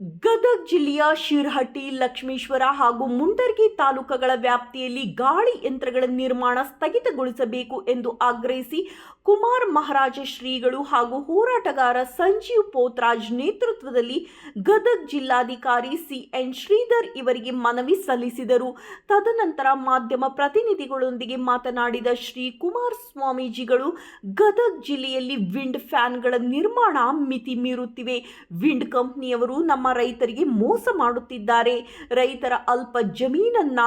ಗದಗ್ ಜಿಲ್ಲೆಯ ಶಿರ್ಹಟ್ಟಿ, ಲಕ್ಷ್ಮೇಶ್ವರ ಹಾಗೂ ಮುಂಡರ್ಗಿ ತಾಲೂಕುಗಳ ವ್ಯಾಪ್ತಿಯಲ್ಲಿ ಗಾಳಿ ಯಂತ್ರಗಳ ನಿರ್ಮಾಣ ಸ್ಥಗಿತಗೊಳಿಸಬೇಕು ಎಂದು ಆಗ್ರಹಿಸಿ ಕುಮಾರ್ ಮಹಾರಾಜ ಶ್ರೀಗಳು ಹಾಗೂ ಹೋರಾಟಗಾರ ಸಂಜೀವ್ ಪೋತ್ರಾಜ್ ನೇತೃತ್ವದಲ್ಲಿ ಗದಗ್ ಜಿಲ್ಲಾಧಿಕಾರಿ ಸಿಎನ್ ಶ್ರೀಧರ್ ಇವರಿಗೆ ಮನವಿ ಸಲ್ಲಿಸಿದರು. ತದನಂತರ ಮಾಧ್ಯಮ ಪ್ರತಿನಿಧಿಗಳೊಂದಿಗೆ ಮಾತನಾಡಿದ ಶ್ರೀ ಕುಮಾರ್ ಸ್ವಾಮೀಜಿಗಳು, ಗದಗ್ ಜಿಲ್ಲೆಯಲ್ಲಿ ವಿಂಡ್ ಫ್ಯಾನ್ಗಳ ನಿರ್ಮಾಣ ಮಿತಿ ಮೀರುತ್ತಿವೆ. ವಿಂಡ್ ಕಂಪ್ನಿಯವರು ನಮ್ಮ ರೈತರಿಗೆ ಮೋಸ ಮಾಡುತ್ತಿದ್ದಾರೆ. ರೈತರ ಅಲ್ಪ ಜಮೀನನ್ನ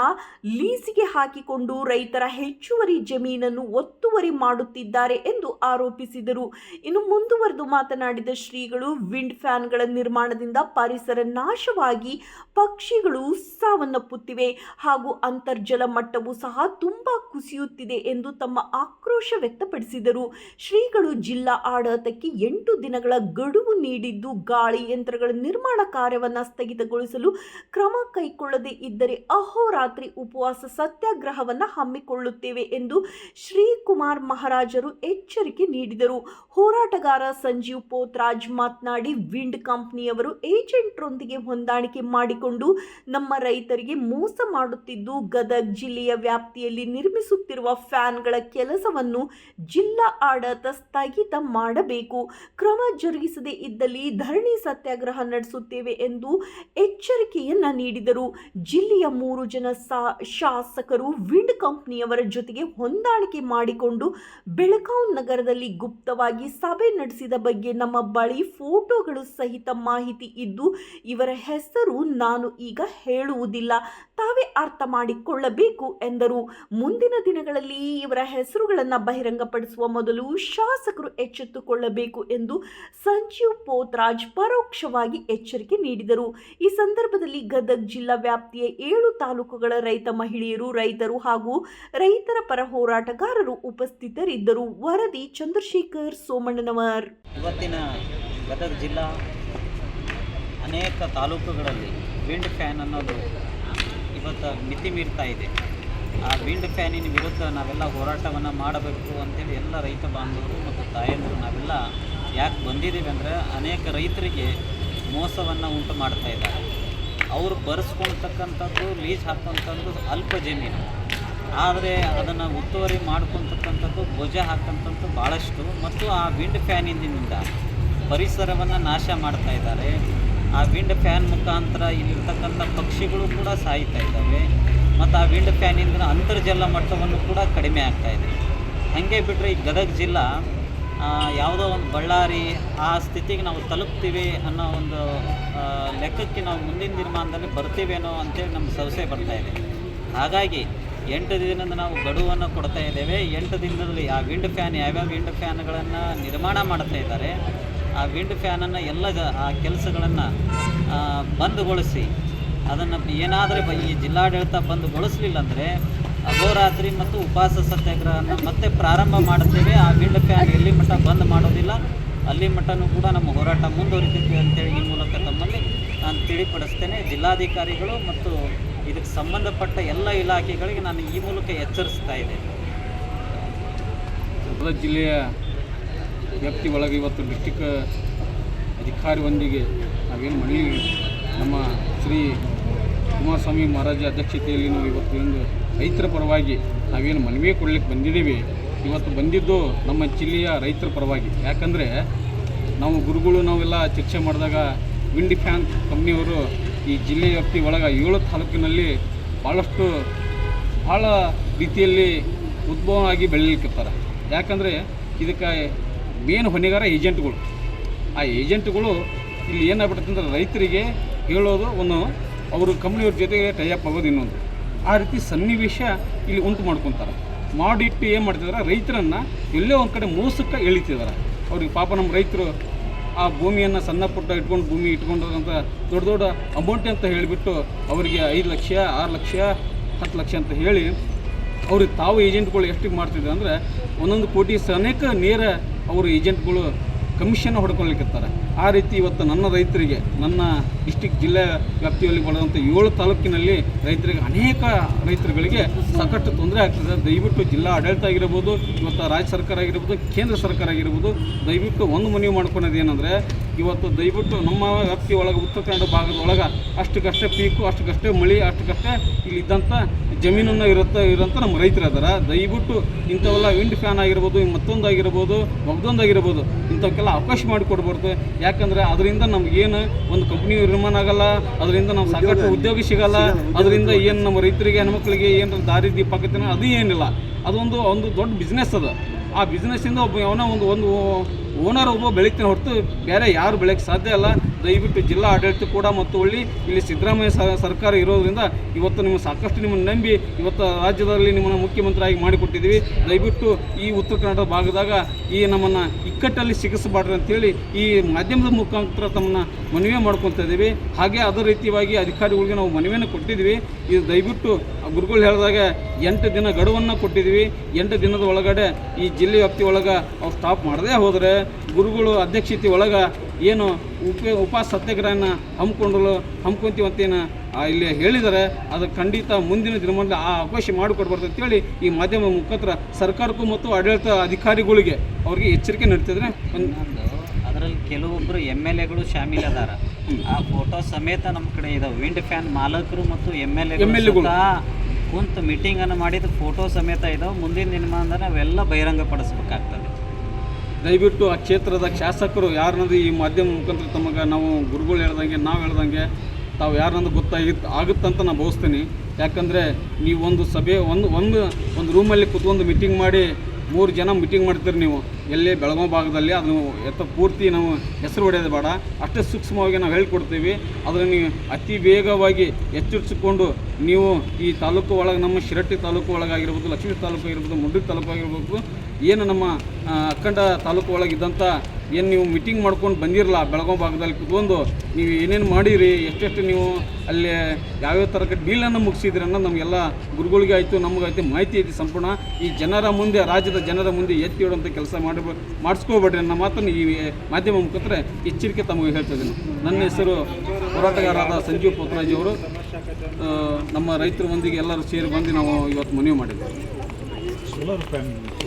ಲೀಸಿಗೆ ಹಾಕಿಕೊಂಡು ರೈತರ ಹೆಚ್ಚುವರಿ ಜಮೀನನ್ನು ಒತ್ತುವರಿ ಮಾಡುತ್ತಿದ್ದಾರೆ ಎಂದು ಆರೋಪಿಸಿದರು. ಇನ್ನು ಮುಂದುವರೆದು ಮಾತನಾಡಿದ ಶ್ರೀಗಳು, ವಿಂಡ್ ಫ್ಯಾನ್ಗಳ ನಿರ್ಮಾಣದಿಂದ ಪರಿಸರ ನಾಶವಾಗಿ ಪಕ್ಷಿಗಳು ಸಾವನ್ನಪ್ಪುತ್ತಿವೆ ಹಾಗೂ ಅಂತರ್ಜಲ ಮಟ್ಟವು ಸಹ ತುಂಬಾ ಕುಸಿಯುತ್ತಿದೆ ಎಂದು ತಮ್ಮ ಆಕ್ರೋಶ ವ್ಯಕ್ತಪಡಿಸಿದರು. ಶ್ರೀಗಳು ಜಿಲ್ಲಾ ಆಡಳಿತಕ್ಕೆ ಎಂಟು ದಿನಗಳ ಗಡುವು ನೀಡಿದ್ದು ಗಾಳಿ ಯಂತ್ರಗಳ ನಿರ್ಮಾಣ ಕಾರ್ಯವನ್ನು ಸ್ಥಗಿತಗೊಳಿಸಲು ಕ್ರಮ ಕೈಗೊಳ್ಳದೇ ಇದ್ದರೆ ಅಹೋರಾತ್ರಿ ಉಪವಾಸ ಸತ್ಯಾಗ್ರಹವನ್ನು ಹಮ್ಮಿಕೊಳ್ಳುತ್ತೇವೆ ಎಂದು ಶ್ರೀಕುಮಾರ್ ಮಹಾರಾಜರು ಎಚ್ಚರಿಕೆ ನೀಡಿದರು. ಹೋರಾಟಗಾರ ಸಂಜೀವ್ ಪೋತ್ರಾಜ್ ಮಾತನಾಡಿ, ವಿಂಡ್ ಕಂಪ್ನಿಯವರು ಏಜೆಂಟ್ರೊಂದಿಗೆ ಹೊಂದಾಣಿಕೆ ಮಾಡಿಕೊಂಡು ನಮ್ಮ ರೈತರಿಗೆ ಮೋಸ ಮಾಡುತ್ತಿದ್ದು, ಗದಗ್ ಜಿಲ್ಲೆಯ ವ್ಯಾಪ್ತಿಯಲ್ಲಿ ನಿರ್ಮಿಸುತ್ತಿರುವ ಫ್ಯಾನ್ಗಳ ಕೆಲಸವನ್ನು ಜಿಲ್ಲಾ ಆಡಳಿತ ಸ್ಥಗಿತ ಮಾಡಬೇಕು. ಕ್ರಮ ಜರುಗಿಸದೇ ಇದ್ದಲ್ಲಿ ಧರಣಿ ಸತ್ಯಾಗ್ರಹ ನಡೆಸುತ್ತೇವೆ ಎಂದು ಎಚ್ಚರಿಕೆಯನ್ನು ನೀಡಿದರು. ಜಿಲ್ಲೆಯ ಮೂರು ಜನ ಶಾಸಕರು ವಿಂಡ್ ಕಂಪ್ನಿಯವರ ಜೊತೆಗೆ ಹೊಂದಾಣಿಕೆ ಮಾಡಿಕೊಂಡು ಬೆಳಗಾವ್ ನಗರದಲ್ಲಿ ಗುಪ್ತವಾಗಿ ಸಭೆ ನಡೆಸಿದ ಬಗ್ಗೆ ನಮ್ಮ ಬಳಿ ಫೋಟೋಗಳು ಸಹಿತ ಮಾಹಿತಿ ಇದ್ದು, ಇವರ ಹೆಸರು ನಾನು ಈಗ ಹೇಳುವುದಿಲ್ಲ. ತಾವೇ ಅರ್ಥ ಮಾಡಿಕೊಳ್ಳಬೇಕು ಎಂದರು. ಮುಂದಿನ ದಿನಗಳಲ್ಲಿ ಇವರ ಹೆಸರುಗಳನ್ನು ಬಹಿರಂಗಪಡಿಸುವ ಮೊದಲು ಶಾಸಕರು ಎಚ್ಚೆತ್ತುಕೊಳ್ಳಬೇಕು ಎಂದು ಸಂಜೀವ್ ಪೋತ್ರಾಜ್ ಪರೋಕ್ಷವಾಗಿ ಎಚ್ಚರಿಕೆ ನೀಡಿದರು. ಈ ಸಂದರ್ಭದಲ್ಲಿ ಗದಗ್ ಜಿಲ್ಲಾ ವ್ಯಾಪ್ತಿಯ ಏಳು ತಾಲೂಕುಗಳ ರೈತ ಮಹಿಳೆಯರು, ರೈತರು ಹಾಗೂ ರೈತರ ಪರ ಹೋರಾಟಗಾರರು ಉಪಸ್ಥಿತರಿದ್ದರು. ವರದಿ ಚಂದ್ರಶೇಖರ್ ಸೋಮಣ್ಣನವರ್. ಇವತ್ತಿನ ಗದಗ ಜಿಲ್ಲಾ ಅನೇಕ ತಾಲೂಕುಗಳಲ್ಲಿ ವಿಂಡ್ ಫ್ಯಾನ್ ಅನ್ನೋದು ಇವತ್ತು ಮಿತಿ ಮೀರ್ತಾ ಇದೆ. ಆ ವಿಂಡ್ ಫ್ಯಾನಿನ ವಿರುದ್ಧ ನಾವೆಲ್ಲ ಹೋರಾಟವನ್ನು ಮಾಡಬೇಕು ಅಂತೇಳಿ ಎಲ್ಲ ರೈತ ಬಾಂಧವರು ಮತ್ತು ತಾಯಂದರು ನಾವೆಲ್ಲ ಯಾಕೆ ಬಂದಿದ್ದೀವಿ ಅಂದರೆ ಅನೇಕ ರೈತರಿಗೆ ಮೋಸವನ್ನು ಉಂಟು ಮಾಡ್ತಾ ಇದ್ದಾರೆ. ಅವರು ಬರೆಸ್ಕೊಳ್ತಕ್ಕಂಥದ್ದು ಲೀಸ್ ಹಾಕುವಂಥದ್ದು ಅಲ್ಪ ಜಮೀನು. ಆದರೆ ಅದನ್ನು ಉತ್ತುವರಿ ಮಾಡ್ಕೊತಕ್ಕಂಥದ್ದು ಭುಜ ಹಾಕೋಂಥದ್ದು ಭಾಳಷ್ಟು ಮತ್ತು ಆ ವಿಂಡ್ ಫ್ಯಾನಿಂದ ಪರಿಸರವನ್ನು ನಾಶ ಮಾಡ್ತಾ ಇದ್ದಾರೆ. ಆ ವಿಂಡ್ ಫ್ಯಾನ್ ಮುಖಾಂತರ ಇಲ್ಲಿರ್ತಕ್ಕಂಥ ಪಕ್ಷಿಗಳು ಕೂಡ ಸಾಯ್ತಾ ಇದ್ದಾವೆ. ಮತ್ತು ಆ ವಿಂಡ್ ಫ್ಯಾನಿಂದ ಅಂತರ್ಜಲ ಮಟ್ಟವನ್ನು ಕೂಡ ಕಡಿಮೆ ಆಗ್ತಾ ಇದೆ. ಹಾಗೆ ಬಿಟ್ಟರೆ ಈ ಗದಗ ಜಿಲ್ಲಾ ಯಾವುದೋ ಒಂದು ಬಳ್ಳಾರಿ ಆ ಸ್ಥಿತಿಗೆ ನಾವು ತಲುಪ್ತೀವಿ ಅನ್ನೋ ಒಂದು ಲೆಕ್ಕಕ್ಕೆ ನಾವು ಮುಂದಿನ ನಿರ್ಮಾಣದಲ್ಲಿ ಬರ್ತೀವೇನೋ ಅಂತೇಳಿ ನಮ್ಮ ಸಮಸ್ಯೆ ಬರ್ತಾ ಇದೆ. ಹಾಗಾಗಿ ಎಂಟು ದಿನದಿಂದ ನಾವು ಗಡುವನ್ನು ಕೊಡ್ತಾ ಇದ್ದೇವೆ. ಎಂಟು ದಿನದಲ್ಲಿ ಆ ವಿಂಡ್ ಫ್ಯಾನ್, ಯಾವ್ಯಾವ ವಿಂಡ್ ಫ್ಯಾನ್ಗಳನ್ನು ನಿರ್ಮಾಣ ಮಾಡ್ತಾ ಇದ್ದಾರೆ, ಆ ವಿಂಡ್ ಫ್ಯಾನನ್ನು ಎಲ್ಲ ಆ ಕೆಲಸಗಳನ್ನು ಬಂದ್ಗೊಳಿಸಿ, ಅದನ್ನು ಏನಾದರೆ ಈ ಜಿಲ್ಲಾಡಳಿತ ಬಂದ್ಗೊಳಿಸಲಿಲ್ಲ ಅಂದರೆ ಅಹೋರಾತ್ರಿ ಮತ್ತು ಉಪವಾಸ ಸತ್ಯಾಗ್ರಹನ ಮತ್ತೆ ಪ್ರಾರಂಭ ಮಾಡುತ್ತೇವೆ. ಆ ಫ್ಯಾನ್ ಎಲ್ಲಿ ಮಟ್ಟ ಬಂದ್ ಮಾಡೋದಿಲ್ಲ. ಅಲ್ಲಿ ಮಟ್ಟನೂ ಕೂಡ ನಮ್ಮ ಹೋರಾಟ ಮುಂದುವರಿತೈತಿ ಅಂತೇಳಿ ಈ ಮೂಲಕ ತಮ್ಮಲ್ಲಿ ನಾನು ತಿಳಿಪಡಿಸ್ತೇನೆ. ಜಿಲ್ಲಾಧಿಕಾರಿಗಳು ಮತ್ತು ಇದಕ್ಕೆ ಸಂಬಂಧಪಟ್ಟ ಎಲ್ಲ ಇಲಾಖೆಗಳಿಗೆ ನಾನು ಈ ಮೂಲಕ ಎಚ್ಚರಿಸ್ತಾ ಇದ್ದೇನೆ. ಜಿಲ್ಲೆಯ ವ್ಯಾಪ್ತಿ ಒಳಗೆ ಇವತ್ತು ಡಿಸ್ಟಿಕ್ ಅಧಿಕಾರಿಯೊಂದಿಗೆ ನಾವೇನು ಮನವಿ ನಮ್ಮ ಶ್ರೀ ಕುಮಾರಸ್ವಾಮಿ ಮಹಾರಾಜ ಅಧ್ಯಕ್ಷತೆಯಲ್ಲಿ ನಾವು ಇವತ್ತು ಒಂದು ರೈತರ ಪರವಾಗಿ ನಾವೇನು ಮನವಿ ಕೊಡ್ಲಿಕ್ಕೆ ಬಂದಿದ್ದೀವಿ. ಇವತ್ತು ಬಂದಿದ್ದು ನಮ್ಮ ಜಿಲ್ಲೆಯ ರೈತರ ಪರವಾಗಿ. ಯಾಕಂದರೆ ನಾವು ಗುರುಗಳು ನಾವೆಲ್ಲ ಚರ್ಚೆ ಮಾಡಿದಾಗ ವಿಂಡಿ ಫ್ಯಾನ್ ಕಂಪ್ನಿಯವರು ಈ ಜಿಲ್ಲೆ ವ್ಯಾಪ್ತಿ ಒಳಗೆ ಏಳು ತಾಲೂಕಿನಲ್ಲಿ ಭಾಳಷ್ಟು ಭಾಳ ರೀತಿಯಲ್ಲಿ ಉದ್ಭವ ಆಗಿ ಬೆಳೀಲಿಕ್ಕಿರ್ತಾರೆ ಯಾಕಂದರೆ ಇದಕ್ಕೆ ಮೇನ್ ಹೊಣೆಗಾರ ಏಜೆಂಟ್ಗಳು. ಆ ಏಜೆಂಟ್ಗಳು ಇಲ್ಲಿ ಏನಾಗ್ಬಿಡುತ್ತೆ ಅಂದ್ರೆ ರೈತರಿಗೆ ಹೇಳೋದು ಒಂದು ಅವರು ಕಂಪ್ನಿಯವ್ರ ಜೊತೆಗೆ ಟೈಅಪ್ ಆಗೋದು ಇನ್ನೊಂದು. ಆ ರೀತಿ ಸನ್ನಿವೇಶ ಇಲ್ಲಿ ಉಂಟು ಮಾಡ್ಕೊತಾರೆ. ಮಾಡಿಟ್ಟು ಏನು ಮಾಡ್ತಿದಾರೆ? ರೈತರನ್ನು ಎಲ್ಲೋ ಒಂದು ಕಡೆ ಮೋಸಕ್ಕೆ ಎಳಿತಿದ್ದಾರೆ ಅವ್ರಿಗೆ ಪಾಪ ನಮ್ಮ ರೈತರು ಆ ಭೂಮಿಯನ್ನು ಸಣ್ಣ ಪುಟ್ಟ ಇಟ್ಕೊಂಡು ಭೂಮಿ ಇಟ್ಕೊಂಡಂಥ ದೊಡ್ಡ ದೊಡ್ಡ ಅಮೌಂಟ್ ಅಂತ ಹೇಳಿಬಿಟ್ಟು ಅವರಿಗೆ ಐದು ಲಕ್ಷ, ಆರು ಲಕ್ಷ, ಹತ್ತು ಲಕ್ಷ ಅಂತ ಹೇಳಿ ಅವ್ರಿಗೆ ತಾವು ಏಜೆಂಟ್ಗಳು ಎಷ್ಟಿಗೆ ಮಾಡ್ತಿದ್ದೆ ಅಂದರೆ ಒಂದೊಂದು ಕೋಟಿ ಸನೇಕ ನೇರ ಅವರು ಏಜೆಂಟ್ಗಳು ಕಮಿಷನ್ ಹೊಡ್ಕೊಳ್ಲಿಕ್ಕತ್ತಾರೆ ಆ ರೀತಿ ಇವತ್ತು ನನ್ನ ರೈತರಿಗೆ, ನನ್ನ ಡಿಸ್ಟಿಕ್ ಜಿಲ್ಲೆ ವ್ಯಾಪ್ತಿಯಲ್ಲಿ ಬರುವಂಥ ಏಳು ತಾಲೂಕಿನಲ್ಲಿ ರೈತರಿಗೆ, ಅನೇಕ ರೈತರುಗಳಿಗೆ ಸಾಕಷ್ಟು ತೊಂದರೆ ಆಗ್ತದೆ. ದಯವಿಟ್ಟು ಜಿಲ್ಲಾ ಆಡಳಿತ ಆಗಿರ್ಬೋದು, ಇವತ್ತು ರಾಜ್ಯ ಸರ್ಕಾರ ಆಗಿರ್ಬೋದು, ಕೇಂದ್ರ ಸರ್ಕಾರ ಆಗಿರ್ಬೋದು, ದಯವಿಟ್ಟು ಒಂದು ಮನವಿ ಮಾಡ್ಕೊಳೋದು ಏನಂದರೆ ಇವತ್ತು ದಯವಿಟ್ಟು ನಮ್ಮ ವ್ಯಾಪ್ತಿ ಒಳಗೆ ಉತ್ತರ ಕನ್ನಡ ಭಾಗದ ಒಳಗೆ ಅಷ್ಟಕ್ಕಷ್ಟೇ ಪೀಕು ಅಷ್ಟಕ್ಕಷ್ಟೇ ಮಳೆ ಅಷ್ಟಕ್ಕಷ್ಟೇ ಇಲ್ಲಿದ್ದಂಥ ಜಮೀನನ್ನು ಇರುತ್ತೆ ಇರೋಂಥ ನಮ್ಮ ರೈತರು ಅದಾರ. ದಯವಿಟ್ಟು ಇಂಥವೆಲ್ಲ ವಿಂಡ್ ಫ್ಯಾನ್ ಆಗಿರ್ಬೋದು ಮತ್ತೊಂದು ಆಗಿರ್ಬೋದು ಮಗದೊಂದು ಆಗಿರ್ಬೋದು ಇಂಥವಕ್ಕೆಲ್ಲ ಅವಕಾಶ ಮಾಡಿಕೊಡ್ಬಾರ್ದು ಯಾಕಂದರೆ ಅದರಿಂದ ನಮಗೇನು ಒಂದು ಕಂಪ್ನಿ ನಿರ್ಮಾಣ ಆಗಲ್ಲ ಅದರಿಂದ ನಾವು ಸಾಕಷ್ಟು ಉದ್ಯೋಗ ಸಿಗಲ್ಲ ಅದರಿಂದ ಏನು ನಮ್ಮ ರೈತರಿಗೆ ಹೆಣ್ಮಕ್ಳಿಗೆ ಏನು ದಾರಿ ದೀಪ ಅದು ಏನಿಲ್ಲ ಅದೊಂದು ಒಂದು ದೊಡ್ಡ ಬಿಸ್ನೆಸ್ ಅದು. ಆ ಬಿಸ್ನೆಸ್ಸಿಂದ ಒಬ್ಬ ಯಾವನೋ ಒಂದು ಒಂದು ಓನರ್ ಒಬ್ಬ ಬೆಳಕಿನ ಹೊರತು ಬೇರೆ ಯಾರು ಬೆಳೆಯೋಕ್ಕೆ ಸಾಧ್ಯ ಅಲ್ಲ ದಯವಿಟ್ಟು ಜಿಲ್ಲಾ ಆಡಳಿತ ಕೂಡ ಮತ್ತು ಹೊಳ್ಳಿ, ಇಲ್ಲಿ ಸಿದ್ದರಾಮಯ್ಯ ಸರ್ಕಾರ ಇರೋದ್ರಿಂದ ಇವತ್ತು ನಿಮ್ಮ ಸಾಕಷ್ಟು ನಿಮ್ಮನ್ನು ನಂಬಿ ಇವತ್ತು ರಾಜ್ಯದಲ್ಲಿ ನಿಮ್ಮನ್ನು ಮುಖ್ಯಮಂತ್ರಿಯಾಗಿ ಮಾಡಿಕೊಟ್ಟಿದ್ದೀವಿ. ದಯವಿಟ್ಟು ಈ ಉತ್ತರ ಕನ್ನಡ ಭಾಗದಾಗ ಈ ನಮ್ಮನ್ನು ಇಕ್ಕಟ್ಟಲ್ಲಿ ಸಿಗಿಸಬಾರ್ದು ಅಂತೇಳಿ ಈ ಮಾಧ್ಯಮದ ಮುಖಾಂತರ ತಮ್ಮನ್ನ ಮನವಿ ಮಾಡ್ಕೊತಾ ಇದ್ದೀವಿ. ಹಾಗೆ ಅದೇ ರೀತಿಯಾಗಿ ಅಧಿಕಾರಿಗಳಿಗೆ ನಾವು ಮನವಿಯನ್ನು ಕೊಟ್ಟಿದ್ದೀವಿ. ಇದು ದಯವಿಟ್ಟು ಗುರುಗಳು ಹೇಳಿದಾಗ ಎಂಟು ದಿನ ಗಡುವನ್ನು ಕೊಟ್ಟಿದ್ದೀವಿ. ಎಂಟು ದಿನದ ಒಳಗಡೆ ಈ ಜಿಲ್ಲೆ ವ್ಯಾಪ್ತಿ ಒಳಗೆ ಅವ್ರು ಸ್ಟಾಪ್ ಮಾಡದೇ ಹೋದರೆ ಗುರುಗಳು ಅಧ್ಯಕ್ಷತೆ ಒಳಗೆ ಏನು ಉಪ ಉಪ ಸತ್ಯಾಗ್ರಹನ ಹಮ್ಮಿಕೊಂಡಲು ಹಮ್ಮಿಕೊಂತೀವಂತೇನು ಇಲ್ಲಿ ಹೇಳಿದರೆ ಅದು ಖಂಡಿತ ಮುಂದಿನ ದಿನಮಾನದಲ್ಲಿ ಆ ಅವಕಾಶ ಮಾಡಿಕೊಡ್ಬಾರ್ದು ಅಂತೇಳಿ ಈ ಮಾಧ್ಯಮ ಮುಖಾಂತರ ಸರ್ಕಾರಕ್ಕೂ ಮತ್ತು ಆಡಳಿತ ಅಧಿಕಾರಿಗಳಿಗೆ ಅವ್ರಿಗೆ ಎಚ್ಚರಿಕೆ ನಡೀತಿದ್ರೆ ಒಂದು ಅದರಲ್ಲಿ ಕೆಲವೊಬ್ಬರು ಎಂ ಎಲ್ ಎಗಳು ಶಾಮೀಲ್ ಅದಾರ. ಆ ಫೋಟೋ ಸಮೇತ ನಮ್ಮ ಕಡೆ ಇದಾವೆ. ವಿಂಡ್ ಫ್ಯಾನ್ ಮಾಲಕರು ಮತ್ತು ಎಂ ಎಲ್ MLA ಗಳು. ಕುಂತು ಮೀಟಿಂಗನ್ನು ಮಾಡಿದ ಫೋಟೋ ಸಮೇತ ಇದಾವೆ. ಮುಂದಿನ ದಿನಮಾನದಲ್ಲಿ ನಾವೆಲ್ಲ ಬಹಿರಂಗಪಡಿಸ್ಬೇಕಾಗ್ತದೆ ದಯವಿಟ್ಟು ಆ ಕ್ಷೇತ್ರದ ಶಾಸಕರು ಯಾರನ್ನದು ಈ ಮಾಧ್ಯಮ ಮುಖಾಂತರ ತಮಗೆ ನಾವು ಗುರುಗಳು ಹೇಳ್ದಂಗೆ, ನಾವು ಹೇಳ್ದಂಗೆ ತಾವು ಯಾರನ್ನದು ಗೊತ್ತಾಗಿತ್ತು ಆಗುತ್ತಂತ ನಾನು ಭಾವಿಸ್ತೀನಿ. ಯಾಕಂದರೆ ಒಂದು ಸಭೆ, ಒಂದು ಒಂದು ಒಂದು ರೂಮಲ್ಲಿ ಕೂತ್ಕೊಂಡು ಮೀಟಿಂಗ್ ಮಾಡಿ ಮೂರು ಜನ ಮೀಟಿಂಗ್ ಮಾಡ್ತೀರಿ ನೀವು. ಎಲ್ಲಿ ಬೆಳಗಾವಿ ಭಾಗದಲ್ಲಿ ಅದನ್ನು ಎತ್ತ ಪೂರ್ತಿ ನಾವು ಹೆಸರು ಹೊಡೆಯೋದು ಬೇಡ. ಅಷ್ಟೇ ಸೂಕ್ಷ್ಮವಾಗಿ ನಾವು ಹೇಳ್ಕೊಡ್ತೀವಿ. ಅದನ್ನು ನೀವು ಅತಿ ವೇಗವಾಗಿ ಎಚ್ಚರಿಸಿಕೊಂಡು ನೀವು ಈ ತಾಲೂಕು ಒಳಗೆ ನಮ್ಮ ಶಿರಟ್ಟಿ ತಾಲೂಕು ಒಳಗಾಗಿರ್ಬೋದು ಲಕ್ಷ್ಮೀ ತಾಲೂಕು ಆಗಿರ್ಬೋದು ಮುಂಡ್ರಿ ತಾಲೂಕು ಆಗಿರ್ಬೋದು, ಏನು ನಮ್ಮ ಅಖಂಡ ತಾಲೂಕು ಒಳಗಿದ್ದಂಥ ಏನು ನೀವು ಮೀಟಿಂಗ್ ಮಾಡ್ಕೊಂಡು ಬಂದಿರಲ್ಲ ಬೆಳಗಾವಿ ಭಾಗದಲ್ಲಿ ಕುತ್ಕೊಂಡು ನೀವು ಏನೇನು ಮಾಡಿರಿ, ಎಷ್ಟೆಷ್ಟು ನೀವು ಅಲ್ಲಿ ಯಾವ್ಯಾವ ಥರ ಡೀಲನ್ನು ಮುಗಿಸಿದ್ರಿ ಅನ್ನೋ ನಮಗೆಲ್ಲ ಗುರುಗಳಿಗೆ ಆಯಿತು ನಮಗಾಯ್ತು ಮಾಹಿತಿ ಐತಿ ಸಂಪೂರ್ಣ. ಈ ಜನರ ಮುಂದೆ, ರಾಜ್ಯದ ಜನರ ಮುಂದೆ ಎತ್ತಿ ಇಡುವಂಥ ಕೆಲಸ ಮಾಡಿ ಮಾಡಿಸ್ಕೋಬೇಡ್ರಿ ಅನ್ನೋ ಮಾತನ್ನು ಈ ಮಾಧ್ಯಮ ಮುಖಾಂತರ ಎಚ್ಚರಿಕೆ ತಮಗೆ ಹೇಳ್ತಿದ್ದೀನಿ ನನ್ನ ಹೆಸರು ಹೋರಾಟಗಾರರಾದ ಸಂಜೀವ್ ಪೋತ್ರಾಜಿ ಅವರು. ನಮ್ಮ ರೈತರ ಮಂದಿಗೆ ಎಲ್ಲರೂ ಸೇರಿ ಬಂದು ನಾವು ಇವತ್ತು ಮನವಿ ಮಾಡಿದ್ದೇವೆ